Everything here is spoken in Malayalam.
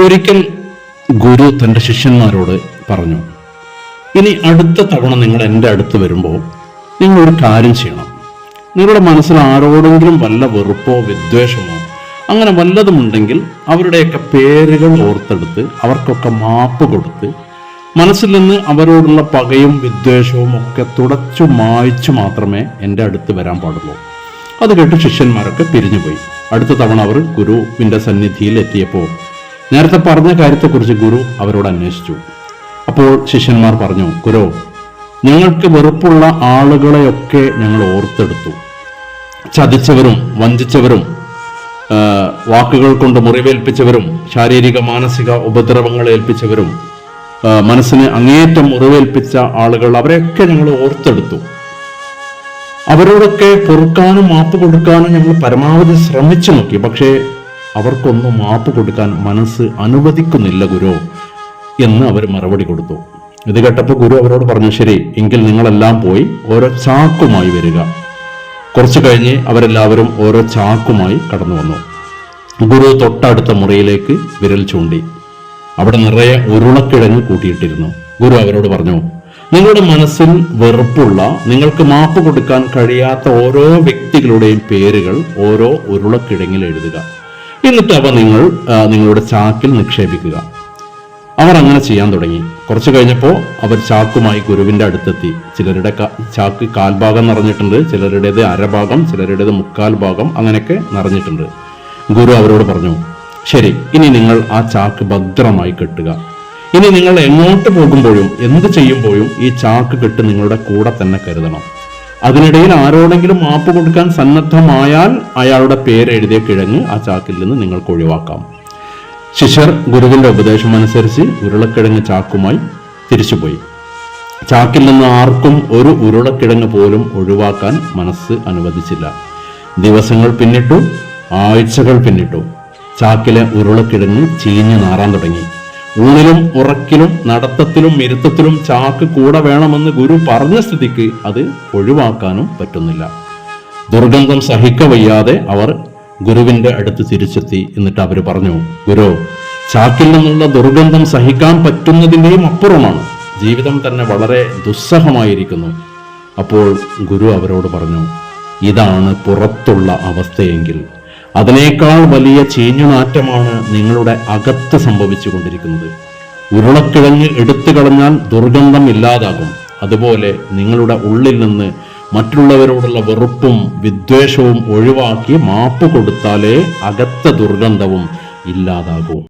ഒരിക്കൽ ഗുരു തന്റെ ശിഷ്യന്മാരോട് പറഞ്ഞു ഇനി അടുത്ത തവണ നിങ്ങൾ എന്റെ അടുത്ത് വരുമ്പോൾ നിങ്ങൾ ഒരു കാര്യം ചെയ്യണം. നിങ്ങളുടെ മനസ്സിൽ ആരോടെങ്കിലും വല്ല വെറുപ്പോ വിദ്വേഷമോ അങ്ങനെ വല്ലതുമുണ്ടെങ്കിൽ അവരുടെയൊക്കെ പേരുകൾ ഓർത്തെടുത്ത് അവർക്കൊക്കെ മാപ്പ് കൊടുത്ത് മനസ്സിൽ നിന്ന് അവരോടുള്ള പകയും വിദ്വേഷവും ഒക്കെ തുടച്ചു മായ്ച്ചു മാത്രമേ എന്റെ അടുത്ത് വരാൻ പാടുള്ളൂ. അത് കേട്ട് ശിഷ്യന്മാരൊക്കെ പിരിഞ്ഞുപോയി. അടുത്ത തവണ അവർ ഗുരുവിന്റെ സന്നിധിയിൽ എത്തിയപ്പോൾ നേരത്തെ പറഞ്ഞ കാര്യത്തെക്കുറിച്ച് ഗുരു അവരോട് അന്വേഷിച്ചു. അപ്പോൾ ശിഷ്യന്മാർ പറഞ്ഞു ഗുരു ഞങ്ങൾക്ക് വെറുപ്പുള്ള ആളുകളെയൊക്കെ ഞങ്ങൾ ഓർത്തെടുത്തു. ചതിച്ചവരും വഞ്ചിച്ചവരും വാക്കുകൾ കൊണ്ട് മുറിവേൽപ്പിച്ചവരും ശാരീരിക മാനസിക ഉപദ്രവങ്ങൾ ഏൽപ്പിച്ചവരും മനസ്സിന് അങ്ങേയറ്റം മുറിവേൽപ്പിച്ച ആളുകൾ അവരെയൊക്കെ ഞങ്ങൾ ഓർത്തെടുത്തു. അവരോടൊക്കെ പൊറുക്കാനും മാപ്പ് കൊടുക്കാനും ഞങ്ങൾ പരമാവധി ശ്രമിച്ചു നോക്കി. പക്ഷേ അവർക്കൊന്നും മാപ്പ് കൊടുക്കാൻ മനസ്സ് അനുവദിക്കുന്നില്ല ഗുരു എന്ന് അവർ മറുപടി കൊടുത്തു. ഇത് കേട്ടപ്പോൾ ഗുരു അവരോട് പറഞ്ഞു ശരി എങ്കിൽ നിങ്ങളെല്ലാം പോയി ഓരോ ചാക്കുമായി വരിക. കുറച്ചു കഴിഞ്ഞ് അവരെല്ലാവരും ഓരോ ചാക്കുമായി കടന്നു വന്നു. ഗുരു തൊട്ടടുത്ത മുറിയിലേക്ക് വിരൽ ചൂണ്ടി. അവിടെ നിറയെ ഉരുളക്കിഴങ്ങ് കൂട്ടിയിട്ടിരുന്നു. ഗുരു അവരോട് പറഞ്ഞു നിങ്ങളുടെ മനസ്സിൽ വെറുപ്പുള്ള നിങ്ങൾക്ക് മാപ്പ് കൊടുക്കാൻ കഴിയാത്ത ഓരോ വ്യക്തികളുടെയും പേരുകൾ ഓരോ ഉരുളക്കിഴങ്ങിൽ എഴുതുക. എന്നിട്ട് അവ നിങ്ങൾ നിങ്ങളുടെ ചാക്കിൽ നിക്ഷേപിക്കുക. അവർ അങ്ങനെ ചെയ്യാൻ തുടങ്ങി. കുറച്ചു കഴിഞ്ഞപ്പോൾ അവർ ചാക്കുമായി ഗുരുവിന്റെ അടുത്തെത്തി. ചിലരുടെ ചാക്ക് കാൽഭാഗം നിറഞ്ഞിട്ടുണ്ട് ചിലരുടേത് അരഭാഗം ചിലരുടേത് മുക്കാൽ ഭാഗം അങ്ങനെയൊക്കെ നിറഞ്ഞിട്ടുണ്ട്. ഗുരു അവരോട് പറഞ്ഞു ശരി ഇനി നിങ്ങൾ ആ ചാക്ക് ഭദ്രമായി കെട്ടുക. ഇനി നിങ്ങൾ എങ്ങോട്ട് പോകുമ്പോഴും എന്ത് ചെയ്യുമ്പോഴും ഈ ചാക്ക് കെട്ട് നിങ്ങളുടെ കൂടെ തന്നെ കരുതണം. അതിനിടയിൽ ആരോടെങ്കിലും മാപ്പ് കൊടുക്കാൻ സന്നദ്ധമായാൽ അയാളുടെ പേര് എഴുതിയ കിഴങ്ങ് ആ ചാക്കിൽ നിന്ന് നിങ്ങൾക്ക് ഒഴിവാക്കാം. ശിഷ്യർ ഗുരുവിന്റെ ഉപദേശം അനുസരിച്ച് ഉരുളക്കിഴങ്ങ് ചാക്കുമായി തിരിച്ചുപോയി. ചാക്കിൽ നിന്ന് ആർക്കും ഒരു ഉരുളക്കിഴങ്ങ് പോലും ഒഴിവാക്കാൻ മനസ്സ് അനുവദിച്ചില്ല. ദിവസങ്ങൾ പിന്നിട്ടു ആഴ്ചകൾ പിന്നിട്ടു. ചാക്കിലെ ഉരുളക്കിഴങ്ങ് ചീഞ്ഞു നാറാൻ തുടങ്ങി. ഊണിലും ഉറക്കിലും നടത്തത്തിലും ഇരുത്തത്തിലും ചാക്ക് കൂടെ വേണമെന്ന് ഗുരു പറഞ്ഞ സ്ഥിതിക്ക് അത് ഒഴിവാക്കാനും പറ്റുന്നില്ല. ദുർഗന്ധം സഹിക്ക വയ്യാതെ അവർ ഗുരുവിന്റെ അടുത്ത് തിരിച്ചെത്തി എന്നിട്ട് അവർ പറഞ്ഞു ഗുരു ചാക്കിൽ നിന്നുള്ള ദുർഗന്ധം സഹിക്കാൻ പറ്റുന്നതിന്റെയും അപ്പുറമാണ്. ജീവിതം തന്നെ വളരെ ദുസ്സഹമായിരിക്കുന്നു. അപ്പോൾ ഗുരു അവരോട് പറഞ്ഞു ഇതാണ് പുറത്തുള്ള അവസ്ഥയെങ്കിൽ അതിനേക്കാൾ വലിയ ചീഞ്ഞുനാറ്റമാണ് നിങ്ങളുടെ അകത്ത് സംഭവിച്ചു കൊണ്ടിരിക്കുന്നത് ഉരുളക്കിഴങ്ങ് എടുത്തു കളഞ്ഞാൽ ദുർഗന്ധം ഇല്ലാതാകും. അതുപോലെ നിങ്ങളുടെ ഉള്ളിൽ നിന്ന് മറ്റുള്ളവരോടുള്ള വെറുപ്പും വിദ്വേഷവും ഒഴിവാക്കി മാപ്പ് കൊടുത്താലേ അകത്ത ദുർഗന്ധവും ഇല്ലാതാകൂ.